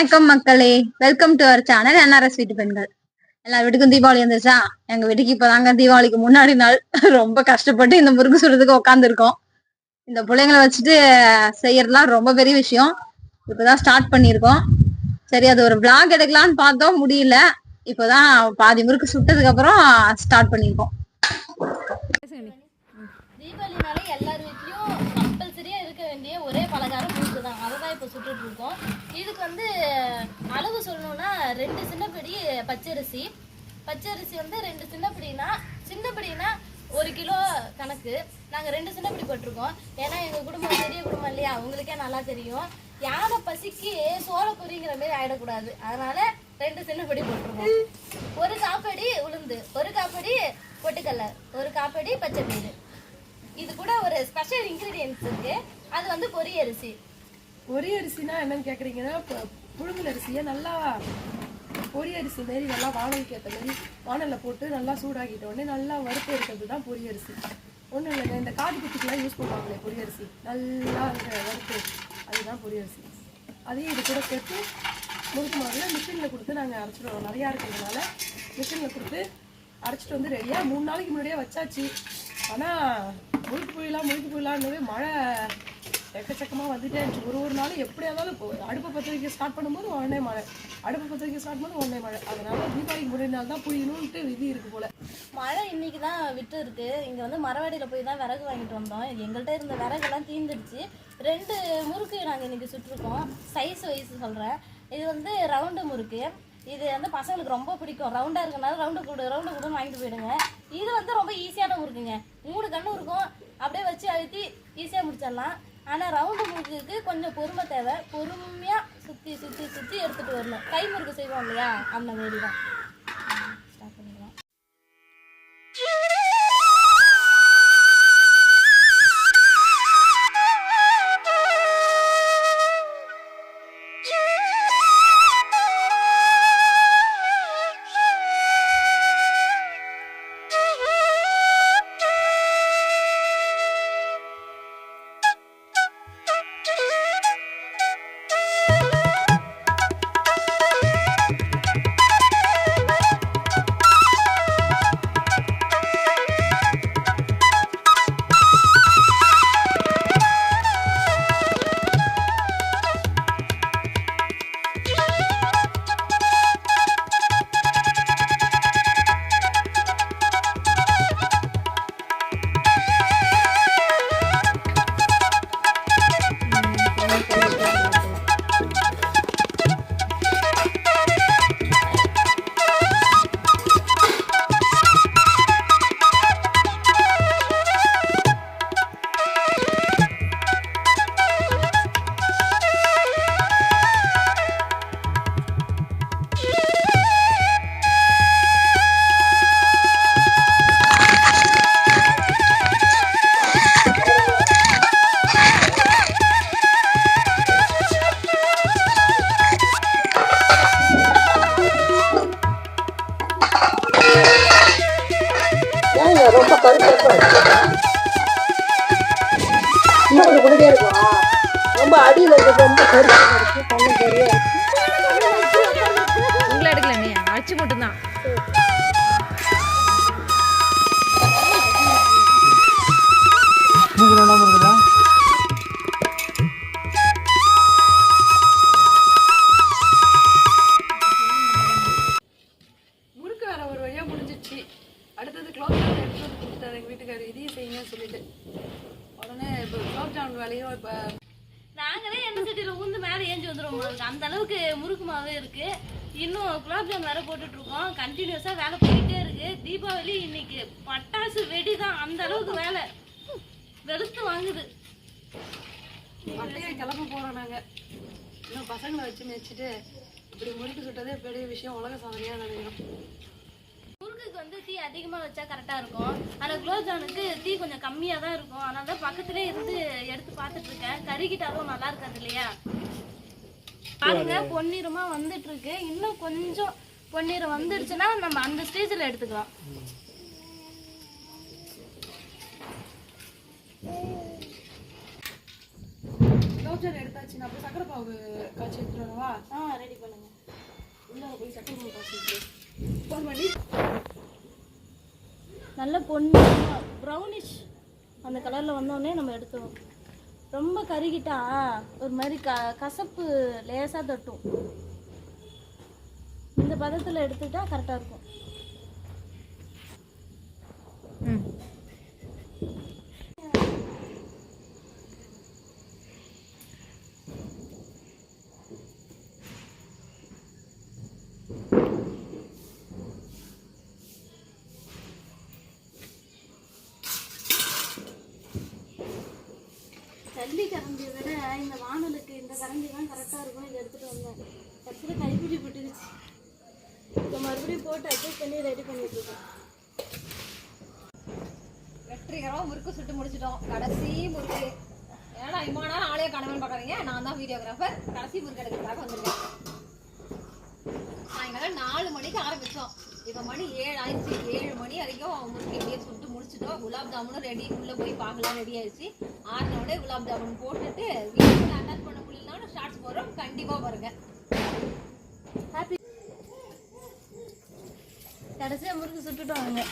வணக்கம் மக்களே. Welcome to our channel NRS வீட்டு பெண்கள். எல்லா வீட்டுக்கும் தீபாவளி வந்துச்சா எங்க வீட்டுக்கு இப்பதாங்க தீபாவளிக்கு முன்னாடி நாள். ரொம்ப கஷ்டப்பட்டு இந்த முறுக்கு சுடுறதுக்கு உட்காந்துருக்கோம் இந்த பிள்ளைங்களை வச்சுட்டு செய்யறதுலாம் ரொம்ப பெரிய விஷயம். இப்பதான் ஸ்டார்ட் பண்ணியிருக்கோம். சரி அது ஒரு பிளாக் எடுக்கலாம்னு பார்த்தோம். முடியல. இப்போதான் பாதி முறுக்கு சுட்டதுக்கு அப்புறம் ஸ்டார்ட் பண்ணியிருக்கோம் தீபாவளினாலே எல்லார் வீட்லயும் கம்பல்சரியா இருக்க வேண்டிய ஒரே பலகாரம் முறுக்கு தான் அதை தான் இப்போ சுட்டுட்டு இருக்கோம் இதுக்கு வந்து அளவு சொல்லணும்னா ரெண்டு சின்னப்படி பச்சரிசி. பச்சரிசி வந்து ரெண்டு சின்னப்படினா சின்னப்படினா ஒரு கிலோ கணக்கு. நாங்கள் ரெண்டு சின்னப்படி போட்டிருக்கோம். ஏன்னா எங்கள் குடும்பம் பெரிய குடும்பம் இல்லையா? அவங்களுக்கே நல்லா தெரியும். யானை பசிக்கு சோழ பொரிங்கிற மாதிரி ஆயிடக்கூடாது. அதனால ரெண்டு சின்னப்படி போட்டிருக்கோம். ஒரு காப்படி உளுந்து ஒரு காப்படி பொட்டுக்கடலை ஒரு காப்படி பச்சை மீன். இது கூட ஒரு ஸ்பெஷல் இன்க்ரீடியன்ஸ் இருக்கு. அது வந்து பொரிய அரிசி. பொரி அரிசினா என்னன்னு கேக்குறீங்கன்னா புழுங்கல் அரிசியை நல்லா பொரிய அரிசி மாரி நல்லா வானலுக்கு ஏற்ற மாதிரி வானலில் போட்டு நல்லா சூடாக்கிட்ட உடனே நல்லா வறுத்து எடுக்கிறது தான் பொரிய அரிசி. ஒன்றும் இல்லைங்க இந்த காது குத்துக்கெலாம் யூஸ் பண்ணுவாங்களே பொரிய அரிசி. நல்லா அந்த வறுத்து அதுதான் பொரிய அரிசி. அதையும் இது கூட சேர்த்து முறுக்கு மாவில் மிஷினில் கொடுத்து நாங்கள் அரைச்சிடுவோம் நிறையா இருக்கிறதுனால மிஷினில் கொடுத்து அரைச்சிட்டு வந்து ரெடியாக மூணு நாளைக்கு முன்னாடியே வச்சாச்சு. ஆனால் முழுக்கு போயிடலாம் முழுக்கு போயிடலான்னு மழை எக்கச்சக்கமாக வந்துட்டே இருந்துச்சு ஒரு ஒரு நாளும் எப்படியா இருந்தாலும் இப்போ அடுப்பை பற்ற வைக்க ஸ்டார்ட் பண்ணும்போது உடனே மழை. அடுப்பை பற்ற வைக்க ஸ்டார்ட் பண்ணும்போது உடனே மழை. அதனால தீபாவளிக்கு முன்னாடி நாள் தான் புரியணும்ட்டு விதி இருக்கு போல. மழை இன்னைக்கு தான் விட்டு இருக்கு. இங்கே வந்து மரவாடியில் போய் தான் விறகு வாங்கிட்டு வந்தோம். எங்கள்கிட்ட இருந்த விறகுலாம் தீந்துடுச்சு. ரெண்டு முறுக்கு நாங்கள் இன்னைக்கு சுட்டிருக்கோம். சைஸ் வைஸ் சொல்கிறேன் இது வந்து ரவுண்டு முறுக்கு. இது வந்து பசங்களுக்கு ரொம்ப பிடிக்கும். ரவுண்டாக இருக்கனால ரவுண்டு கொடு ரவுண்டு கொடுன்னு வாங்கிட்டு போயிடுங்க. இது வந்து ரொம்ப ஈஸியான முறுக்குங்க. மூணு கண்ணு இருக்கும். அப்படியே வச்சு அழுத்தி ஈஸியாக முடிச்சிடலாம். ஆனால் ரவுண்டு முறுக்குக்கு கொஞ்சம் பொறுமை தேவை. பொறுமையாக சுற்றி சுற்றி சுற்றி எடுத்துகிட்டு வரணும். கை முறுக்கு செய்வோம் இல்லையா? அந்த மாரி தான் இன்னும் கொஞ்சம் குடிக்கே இருக்கும் ரொம்ப அடியில் இருக்கிறது ரொம்ப கருப்பா இருக்கு கொஞ்சம் சரியா இருக்கு வந்துடும் உங்களுக்கு அந்த அளவுக்கு முறுக்கு மாவு இருக்கு. இன்னும் குலாப் ஜாம் வேற போட்டுட்டு இருக்கோம் கண்டினியூஸா வேலை போயிட்டே இருக்கு. தீபாவளி இன்னைக்கு பட்டாசு வெடி தான் அந்த அளவுக்கு வேலை. வெளுத்து வாங்குது. கிளம்ப போகிறோம் நாங்கள் இன்னும் பசங்களை வச்சு மேய்ச்சிட்டு இப்படி முறுக்கு சுட்டதே பெரிய விஷயம். உலக சாதனையாக நினைக்கிறோம். முறுக்குக்கு வந்து தீ அதிகமாக வச்சா கரெக்டாக இருக்கும். ஆனால் குலோப் ஜாமுனுக்கு தீ கொஞ்சம் கம்மியாக தான் இருக்கும். அதனால தான் பக்கத்துலேயே இருந்து எடுத்து பார்த்துட்டு இருக்கேன். கருகிட்டாலும் நல்லா இருக்காது இல்லையா? பாருங்க பொன்னிறமா வந்துட்டு இருக்கு இன்னும் கொஞ்சம் பொன்னிறம் வந்துருச்சுன்னா நம்ம அந்த ஸ்டேஜில் எடுத்துக்கலாம். குலோப்ஜான் எடுத்தாச்சு. நான் போய் சக்கரை பாவு காய்ச்சி எடுத்துட்டு வரவா? ஆ ரெடி பண்ணுங்க. உள்ள போய் சக்கரை பாவு காய்ச்சி ஃபோன் பண்ணி. நல்ல பொண்ணு ப்ரௌனிஷ் அந்த கலரில் வந்தோடனே நம்ம எடுத்துரும் ரொம்ப கருகிட்டா ஒரு மாதிரி க கசப்பு லேசாக தட்டும். இந்த பதத்தில் எடுத்துக்கிட்டால் கரெக்டாக இருக்கும். ஜல்லி கரண்டியை விட இந்த வானலுக்கு இந்த கரண்டி தான் கரெக்டாக இருக்கும் இதை எடுத்துகிட்டு வந்தேன். கடைசியில் கைப்பிடி போட்டுருச்சு. இப்போ மறுபடியும் போட்டு அட்ஜஸ்ட் பண்ணி ரெடி பண்ணிட்டு இருக்கோம் வெற்றிகரமாக முறுக்கு சுட்டு முடிச்சிட்டோம். கடைசி முறுக்கு. ஏன்னா இம்மா நேரம் ஆளையே காணவன் பார்க்குறீங்க நான் தான் வீடியோகிராஃபர் கடைசி முறுக்கு எடுக்கிறதுக்காக வந்திருக்கேன். சாயங்காலம் நாலு மணிக்கு ஆரம்பித்தோம் இப்போ மணி ஏழு ஆயிடுச்சு. ஏழு மணி வரைக்கும் முறுக்கு எப்படியே சுட்டு முடிச்சிட்டோம் குலாப் ஜாமுனும் ரெடி உள்ளே போய் பார்க்கலாம் ரெடி ஆயிடுச்சு. ஆறினோடனே குலாப் ஜாமுன் போட்டுட்டு வீட்டில் அட்டாச் பண்ண முடியலனாலும் ஷார்ட்ஸ் போடுறோம். கண்டிப்பாக பாருங்க. கடைசியாக முறுக்கு சுட்டுட்டு வாங்க.